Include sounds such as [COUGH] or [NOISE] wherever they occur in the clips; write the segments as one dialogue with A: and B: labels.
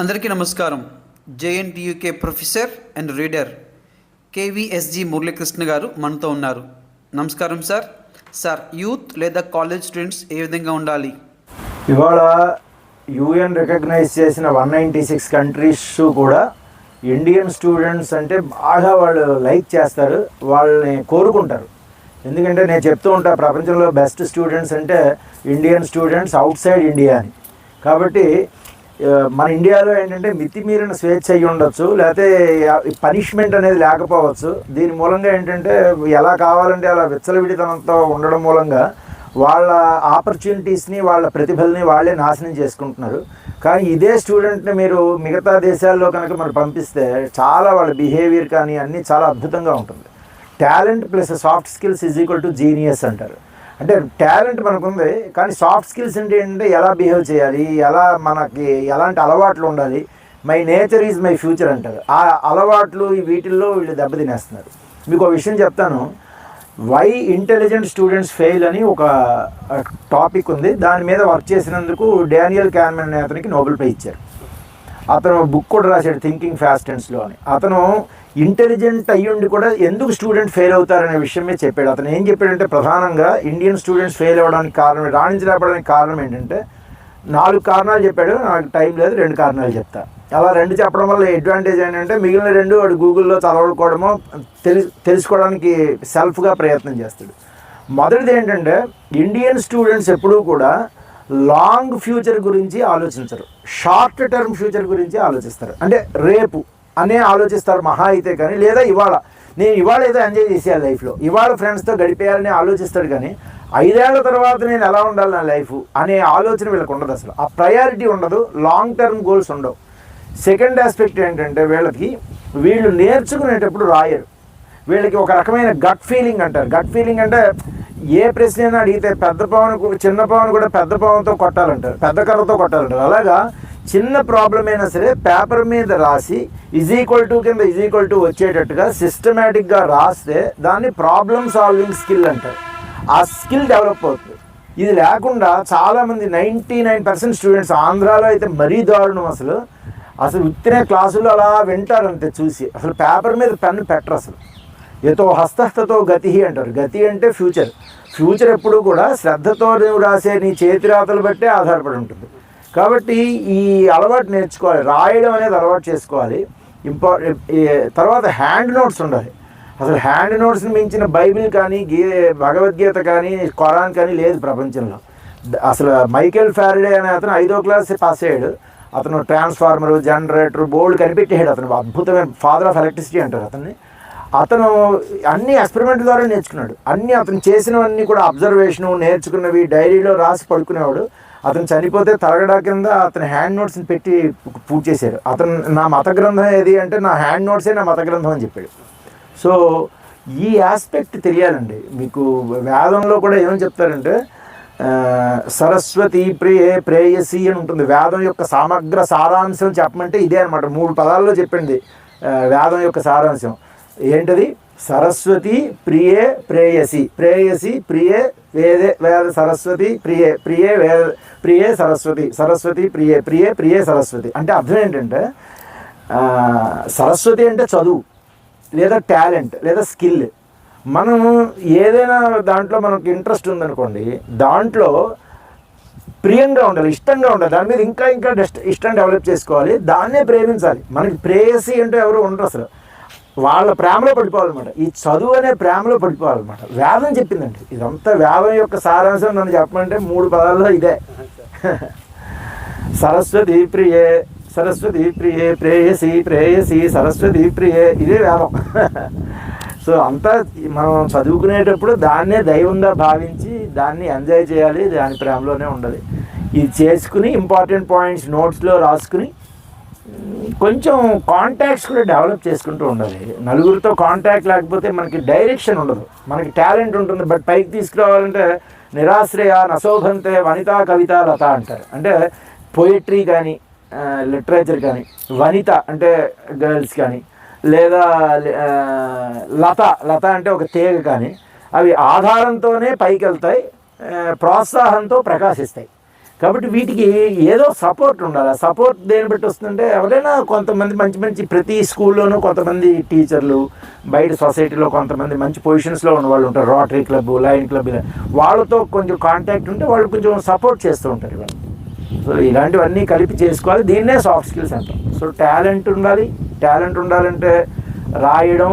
A: అందరికీ నమస్కారం. JNTUK professor and reader KVSG Muralikrishna గారు మనతో ఉన్నారు. నమస్కారం సార్. సార్ యూత్ లేదా కాలేజ్ స్టూడెంట్స్ ఏ విధంగా ఉండాలి?
B: ఇవాళ యుఎన్ రికగ్నైజ్ చేసిన వన్ నైంటీ సిక్స్ కంట్రీస్ కూడా ఇండియన్ స్టూడెంట్స్ అంటే బాగా వాళ్ళు లైక్ చేస్తారు వాళ్ళని కోరుకుంటారు. ఎందుకంటే నేను చెప్తూ ఉంటా ప్రపంచంలో బెస్ట్ స్టూడెంట్స్ అంటే Indian students outside India అని. కాబట్టి మన ఇండియాలో ఏంటంటే మితిమీరిన స్వేచ్ఛ అయ్యి ఉండొచ్చు లేకపోతే పనిష్మెంట్ అనేది లేకపోవచ్చు. దీని మూలంగా ఏంటంటే ఎలా కావాలంటే అలా విచ్చలవిడితనంతో ఉండడం మూలంగా వాళ్ళ ఆపర్చునిటీస్ని వాళ్ళ ప్రతిభల్ని వాళ్ళే నాశనం చేసుకుంటున్నారు. కానీ ఇదే స్టూడెంట్ని మీరు మిగతా దేశాల్లో కనుక మరి పంపిస్తే చాలా వాళ్ళ బిహేవియర్ కానీ అన్నీ చాలా అద్భుతంగా ఉంటుంది. Talent plus soft skills is equal to genius అంటారు. అంటే టాలెంట్ మనకుంది కానీ సాఫ్ట్ స్కిల్స్ అంటే ఏంటంటే ఎలా బిహేవ్ చేయాలి ఎలా మనకి ఎలాంటి అలవాట్లు ఉండాలి. My nature is my future అంటారు. ఆ అలవాట్లు వీటిల్లో వీళ్ళు దెబ్బతినేస్తున్నారు. మీకు ఒక విషయం చెప్తాను. వై ఇంటెలిజెంట్ స్టూడెంట్స్ ఫెయిల్ అని ఒక టాపిక్ ఉంది. దాని మీద వర్క్ చేసినందుకు డానియల్ క్యాన్మెన్ అనే అతనికి నోబెల్ ప్రైజ్ ఇచ్చారు. అతను బుక్ కూడా రాశాడు థింకింగ్ ఫ్యాస్టెన్స్లో అని. అతను ఇంటెలిజెంట్ అయ్యుండి కూడా ఎందుకు స్టూడెంట్ ఫెయిల్ అవుతారనే విషయమే చెప్పాడు. అతను ఏం చెప్పాడంటే ప్రధానంగా ఇండియన్ స్టూడెంట్స్ ఫెయిల్ అవ్వడానికి కారణం రాణించలేకపోవడానికి కారణం ఏంటంటే నాలుగు కారణాలు చెప్పాడు. నాకు టైం లేదు రెండు కారణాలు చెప్తా. అలా రెండు చెప్పడం వల్ల అడ్వాంటేజ్ ఏంటంటే మిగిలిన రెండు వాడు గూగుల్లో చదవడుకోవడమో తెలి తెలుసుకోవడానికి సెల్ఫ్గా ప్రయత్నం చేస్తాడు. మొదటిది ఏంటంటే ఇండియన్ స్టూడెంట్స్ ఎప్పుడూ కూడా లాంగ్ ఫ్యూచర్ గురించి ఆలోచించరు. షార్ట్ టర్మ్ ఫ్యూచర్ గురించి ఆలోచిస్తారు. అంటే రేపు అనే ఆలోచిస్తారు మహా అయితే కానీ లేదా ఇవాళ. నేను ఇవాళ ఏదో ఎంజాయ్ చేసేయాలి లైఫ్లో. ఇవాళ ఫ్రెండ్స్తో గడిపేయాలని ఆలోచిస్తాడు కానీ ఐదేళ్ళ తర్వాత నేను ఎలా ఉండాలి నా లైఫ్ అనే ఆలోచన వీళ్ళకి ఉండదు అసలు. ఆ ప్రయారిటీ ఉండదు లాంగ్ టర్మ్ గోల్స్ ఉండవు. సెకండ్ ఆస్పెక్ట్ ఏంటంటే వీళ్ళకి వీళ్ళు నేర్చుకునేటప్పుడు రాయరు. వీళ్ళకి ఒక రకమైన గట్ ఫీలింగ్ అంటారు. గట్ ఫీలింగ్ అంటే ఏ ప్రశ్న అయినా అడిగితే పెద్ద పవన్ చిన్న పవన్ కూడా పెద్ద పవన్తో కొట్టాలంటారు. పెద్ద కర్రతో కొట్టాలంటారు. అలాగా చిన్న ప్రాబ్లం అయినా సరే పేపర్ మీద రాసి ఈజ్ ఈక్వల్ టు కింద ఈజ్ ఈక్వల్ టు వచ్చేటట్టుగా సిస్టమేటిక్గా రాస్తే దాన్ని ప్రాబ్లమ్ సాల్వింగ్ స్కిల్ అంటారు. ఆ స్కిల్ డెవలప్ అవుతుంది. ఇది లేకుండా చాలామంది నైంటీ నైన్ పర్సెంట్ స్టూడెంట్స్ ఆంధ్రాలో అయితే మరీ దారుణం అసలు. అసలు ఉత్తినే క్లాసులు అలా వింటారు అంతే చూసి. అసలు పేపర్ మీద పెన్ను పెట్టరు అసలు. ఏతో హస్తహస్తతో గతి అంటారు. గతి అంటే ఫ్యూచర్ ఫ్యూచర్ ఎప్పుడు కూడా శ్రద్ధతో నువ్వు రాసే నీ చేతి రాతలు బట్టే ఆధారపడి ఉంటుంది. కాబట్టి ఈ అలవాటు నేర్చుకోవాలి. రాయడం అనేది అలవాటు చేసుకోవాలి. ఇంపార్టెంట్ ఈ తర్వాత హ్యాండ్ నోట్స్ ఉండాలి. అసలు హ్యాండ్ నోట్స్ని మించిన బైబిల్ కానీ గీ భగవద్గీత కానీ ఖురాన్ కానీ లేదు ప్రపంచంలో. అసలు మైకేల్ ఫ్యారడే అనే అతను ఐదో క్లాస్ పాస్ అయ్యాడు. అతను ట్రాన్స్ఫార్మర్ జనరేటర్ బోర్డు కనిపెట్టేయాడు అతను అద్భుతమైన ఫాదర్ ఆఫ్ ఎలక్ట్రిసిటీ అంటారు అతన్ని. అతను అన్ని ఎక్స్పెరిమెంట్ ద్వారా నేర్చుకున్నాడు. అన్ని అతను చేసినవన్నీ కూడా అబ్జర్వేషను నేర్చుకున్నవి డైరీలో రాసి పడుకునేవాడు. అతను చనిపోతే తరగడా కింద అతని హ్యాండ్ నోట్స్ని పెట్టి పూజ చేశారు. అతను నా మత గ్రంథం ఏది అంటే నా హ్యాండ్ నోట్సే నా మత గ్రంథం అని చెప్పాడు. సో ఈ ఆస్పెక్ట్ తెలియాలండి. మీకు వేదంలో కూడా ఏమని చెప్తారంటే సరస్వతి ప్రియే ప్రేయసి అని ఉంటుంది. వేదం యొక్క సమగ్ర సారాంశం చెప్పమంటే ఇదే అనమాట మూడు పదాల్లో చెప్పింది వేదం యొక్క సారాంశం. ఏంటది? సరస్వతి ప్రియే ప్రేయసి. ప్రేయసి ప్రియే వేదే వేద సరస్వతి ప్రియే ప్రియే వేద ప్రియే సరస్వతి. సరస్వతి ప్రియే ప్రియే ప్రియే సరస్వతి. అంటే అర్థం ఏంటంటే సరస్వతి అంటే చదువు లేదా టాలెంట్ లేదా స్కిల్. మనము ఏదైనా దాంట్లో మనకు ఇంట్రెస్ట్ ఉందనుకోండి దాంట్లో ప్రియంగా ఉండాలి ఇష్టంగా ఉండాలి. దాని మీద ఇంకా ఇంకా డెస్ట్ ఇష్టం డెవలప్ చేసుకోవాలి. దాన్నే ప్రేమించాలి. మనకి ప్రేయసి అంటే ఎవరు ఉండరు అసలు. వాళ్ళ ప్రేమలో పడిపోవాలన్నమాట. ఈ చదువు అనే ప్రేమలో పడిపోవాలన్నమాట. వేదం చెప్పిందండి. ఇదంతా వేదం యొక్క సారాంశం నన్ను చెప్పమంటే మూడు పదాల్లో ఇదే. [LAUGHS] సరస్వతి ప్రియే సరస్వతి ప్రియే ప్రేయసి ప్రేయసి సరస్వతి ప్రియే ఇదే వేదం. [LAUGHS] సో అంతా మనం చదువుకునేటప్పుడు దాన్నే దైవంగా భావించి దాన్ని ఎంజాయ్ చేయాలి దాని ప్రేమలోనే ఉండాలి. ఇది చేసుకుని ఇంపార్టెంట్ పాయింట్స్ నోట్స్లో రాసుకుని కొంచెం కాంటాక్ట్స్ కూడా డెవలప్ చేసుకుంటూ ఉండాలి. నలుగురితో కాంటాక్ట్ లేకపోతే మనకి డైరెక్షన్ ఉండదు. మనకి టాలెంట్ ఉంటుంది బట్ పైకి తీసుకురావాలంటే నిరాశ్రయ నశోభంతే వనితా కవిత లత అంటారు. అంటే పోయిట్రీ కానీ లిటరేచర్ కానీ వనిత అంటే గర్ల్స్ కానీ లేదా లత లత అంటే ఒక తీగ కానీ అవి ఆధారంతోనే పైకి వెళ్తాయి ప్రోత్సాహంతో ప్రకాశిస్తాయి. కాబట్టి వీటికి ఏదో సపోర్ట్ ఉండాలి. సపోర్ట్ దేని బట్టి వస్తుందంటే ఎవరైనా కొంతమంది మంచి మంచి ప్రతి స్కూల్లోనూ కొంతమంది టీచర్లు బయట సొసైటీలో కొంతమంది మంచి పొజిషన్స్లో ఉన్న వాళ్ళు ఉంటారు. రోటరీ క్లబ్ లైన్ క్లబ్ వాళ్ళతో కొంచెం కాంటాక్ట్ ఉంటే వాళ్ళు కొంచెం సపోర్ట్ చేస్తూ ఉంటారు ఇవన్నీ. సో ఇలాంటివన్నీ కలిపి చేసుకోవాలి. దీన్నే సాఫ్ట్ స్కిల్స్ అంటాం. సో టాలెంట్ ఉండాలి. టాలెంట్ ఉండాలంటే రాయడం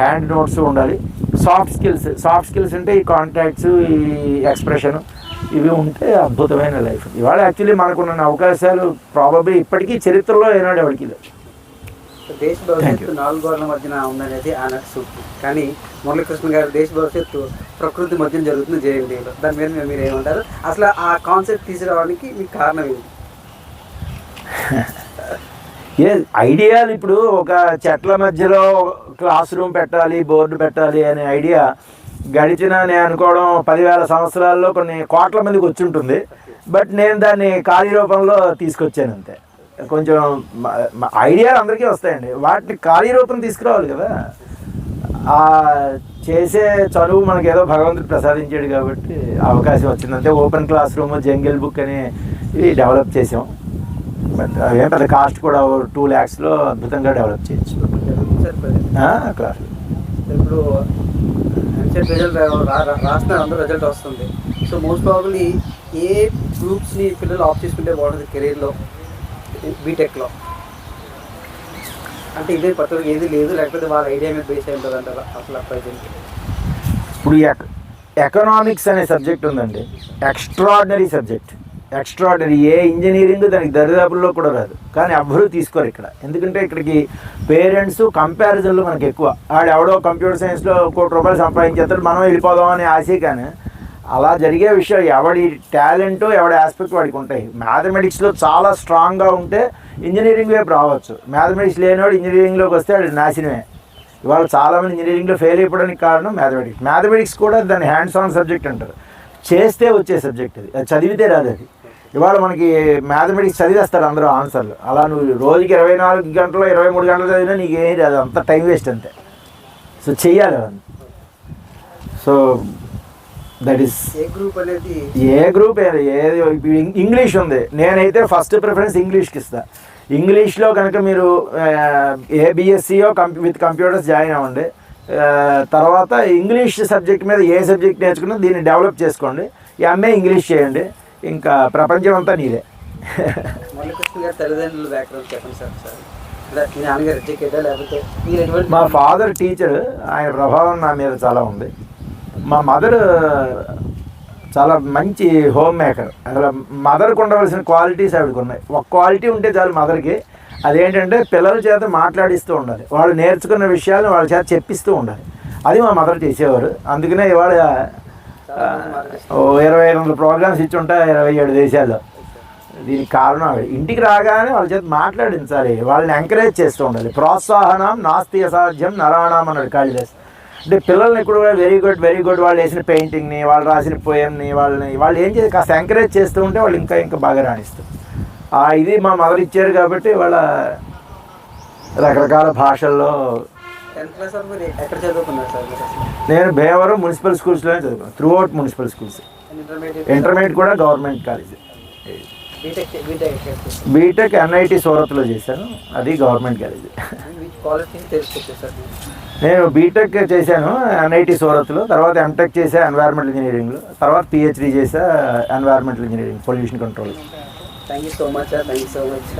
B: హ్యాండ్ నోట్స్ ఉండాలి. సాఫ్ట్ స్కిల్స్ సాఫ్ట్ స్కిల్స్ అంటే ఈ కాంటాక్ట్స్ ఈ ఎక్స్ప్రెషన్ ఇవి ఉంటే అద్భుతమైన లైఫ్. ఇవాళ యాక్చువల్లీ మనకున్న అవకాశాలు ప్రాబబ్లీ ఇప్పటికీ చరిత్రలో ఏనాడు ఎవరికి లేవు
A: దేశ భవిష్యత్తు నాలుగు గోడల మధ్యన ఉందనేది ఆనాటి సూక్తి. కానీ మురళీకృష్ణ గారు దేశ భవిష్యత్తు ప్రకృతి మధ్యన జరుగుతుంది జేఎన్డీలో దాని మీద మీరు- మీరు ఏమంటారు? అసలు ఆ కాన్సెప్ట్ తీసుకురావడానికి మీకు కారణం ఏంటి? [LAUGHS]
B: ఏ ఐడియాలు ఇప్పుడు ఒక చెట్ల మధ్యలో క్లాస్ రూమ్ పెట్టాలి బోర్డు పెట్టాలి అనే ఐడియా గడిచిన నేను అనుకోవడం పదివేల సంవత్సరాల్లో కొన్ని కోట్ల మందికి వచ్చి ఉంటుంది బట్ నేను దాన్ని ఖాళీ రూపంలో తీసుకొచ్చాను అంతే. కొంచెం ఐడియాలు అందరికీ వస్తాయండి. వాటిని ఖాళీ రూపం తీసుకురావాలి కదా. ఆ చేసే చదువు మనకి ఏదో భగవంతుడు ప్రసాదించాడు కాబట్టి అవకాశం వచ్చిందంటే open class room jungle book అని ఇవి డెవలప్ చేసాం. బట్ అవేం పెద్ద కాస్ట్ కూడా టూ ల్యాక్స్లో అద్భుతంగా డెవలప్ చేయొచ్చు. క్లాస్.
A: ఇప్పుడు ఎంసెట్ రిజల్ట్ రాస్తే అందరూ రిజల్ట్ వస్తుంది. సో మోస్ట్ ప్రాబబ్లీ ఏ గ్రూప్స్ని పిల్లలు ఆఫ్ చేసుకుంటే బాగుంటుంది కెరీర్లో బీటెక్లో అంటే ఇదే పర్టికులర్ ఏది లేదు లేకపోతే వాళ్ళ ఐడియా మీద బేస్ అయి ఉంటుంది అంటారా అసలు ప్రజెంట్
B: ఇప్పుడు ఎకనామిక్స్ అనే సబ్జెక్ట్ ఉందండి. ఎక్స్ట్రాడినరీ సబ్జెక్ట్ ఎక్స్ట్రాడరీ ఏ ఇంజనీరింగ్ దానికి దరిదాపుల్లో కూడా రాదు. కానీ ఎవ్వరూ తీసుకోరు ఇక్కడ. ఎందుకంటే ఇక్కడికి పేరెంట్స్ కంపారిజన్లు మనకి ఎక్కువ. ఆడు ఎవడో కంప్యూటర్ సైన్స్లో కోటి రూపాయలు సంపాదించేస్తాడు మనం వెళ్ళిపోదాం అనే ఆశే కానీ అలా జరిగే విషయం ఎవడి టాలెంట్ ఎవడి ఆస్పెక్ట్ వాడికి ఉంటాయి. మ్యాథమెటిక్స్లో చాలా స్ట్రాంగ్గా ఉంటే ఇంజనీరింగ్ వైపు రావచ్చు. మ్యాథమెటిక్స్ లేనివాడు ఇంజనీరింగ్లోకి వస్తే వాడి నాశనమే. ఇవాళ చాలామంది ఇంజనీరింగ్లో ఫెయిల్ అయిపోవడానికి కారణం మ్యాథమెటిక్స్ మ్యాథమెటిక్స్ కూడా దాన్ని హ్యాండ్స్ ఆన్ సబ్జెక్ట్ అంటారు. చేస్తే వచ్చే సబ్జెక్ట్ అది. అది చదివితే రాదు అది. ఇవాళ మనకి మ్యాథమెటిక్స్ చదివేస్తారు అందరూ ఆన్సర్లు అలా నువ్వు రోజుకి ఇరవై నాలుగు గంటలు ఇరవై మూడు గంటలు చదివినా నీకు ఏం రాదు అంత టైం వేస్ట్ అంతే. సో చెయ్యాలి అవన్నీ. So that is
A: A group అనేది?
B: ఏ గ్రూప్ ఏది? ఇంగ్లీష్ ఉంది. నేనైతే ఫస్ట్ ప్రిఫరెన్స్ ఇంగ్లీష్కి ఇస్తా. ఇంగ్లీష్లో కనుక మీరు ఏబిఎస్సియో కంప్యూ విత్ కంప్యూటర్స్ జాయిన్ అవ్వండి. తర్వాత ఇంగ్లీష్ సబ్జెక్ట్ మీద ఏ సబ్జెక్ట్ నేర్చుకున్నా దీన్ని డెవలప్ చేసుకోండి. ఎంఏ ఇంగ్లీష్ చేయండి. ఇంకా ప్రపంచం అంతా నీదే.
A: మీ
B: ఫాదర్ టీచర్ ఆయన ప్రభావం నా మీద చాలా ఉంది. మా మదర్ చాలా మంచి హోమ్ మేకర్ అసలు మదర్కి ఉండవలసిన క్వాలిటీస్ ఆవిడకి ఉన్నాయి. ఒక క్వాలిటీ ఉంటే చాలు మదర్కి అదేంటంటే పిల్లల చేత మాట్లాడిస్తూ ఉండాలి. వాళ్ళు నేర్చుకున్న విషయాలను వాళ్ళ చేత చెప్పిస్తూ ఉండాలి. అది మా మదర్ చేసేవారు. అందుకనే ఇవాళ ఇరవై ఐదు వందల ప్రోగ్రామ్స్ ఇచ్చి ఉంటాయి ఇరవై ఏడు దేశాల్లో. దీనికి కారణం ఇంటికి రాగానే వాళ్ళ చేతి మాట్లాడించాలి వాళ్ళని ఎంకరేజ్ చేస్తూ ఉండాలి. ప్రోత్సాహనం నాస్తి అసాధ్యం నరాణం అన్నాడు కాళిదాస్. అంటే పిల్లల్ని ఇప్పుడు వెరీ గుడ్ వెరీ గుడ్ వాళ్ళు వేసిన పెయింటింగ్ని వాళ్ళు రాసిన పోయంని వాళ్ళని వాళ్ళు ఏం చేసి కాస్త ఎంకరేజ్ చేస్తూ ఉంటే వాళ్ళు ఇంకా ఇంకా బాగా రాణిస్తారు. ఇది మా మదర్ ఇచ్చారు కాబట్టి వాళ్ళ రకరకాల భాషల్లో
A: ఎక్కడ చదువుకున్నారు సార్
B: నేను భీమవరం మున్సిపల్ స్కూల్స్లోనే చదువుకున్నాను throughout municipal schools.
A: Intermediate
B: కూడా గవర్నమెంట్ కాలేజ్.
A: బీటెక్
B: ఎన్ఐటి సూరత్లో చేశాను అది గవర్నమెంట్ కాలేజ్. నేను బీటెక్ చేశాను ఎన్ఐటి సూరత్లో తర్వాత ఎంటెక్ చేసా ఎన్వైర్మెంటల్ ఇంజనీరింగ్లో తర్వాత పిహెచ్డి చేసా environmental engineering pollution control
A: thank you so much sir thank you so much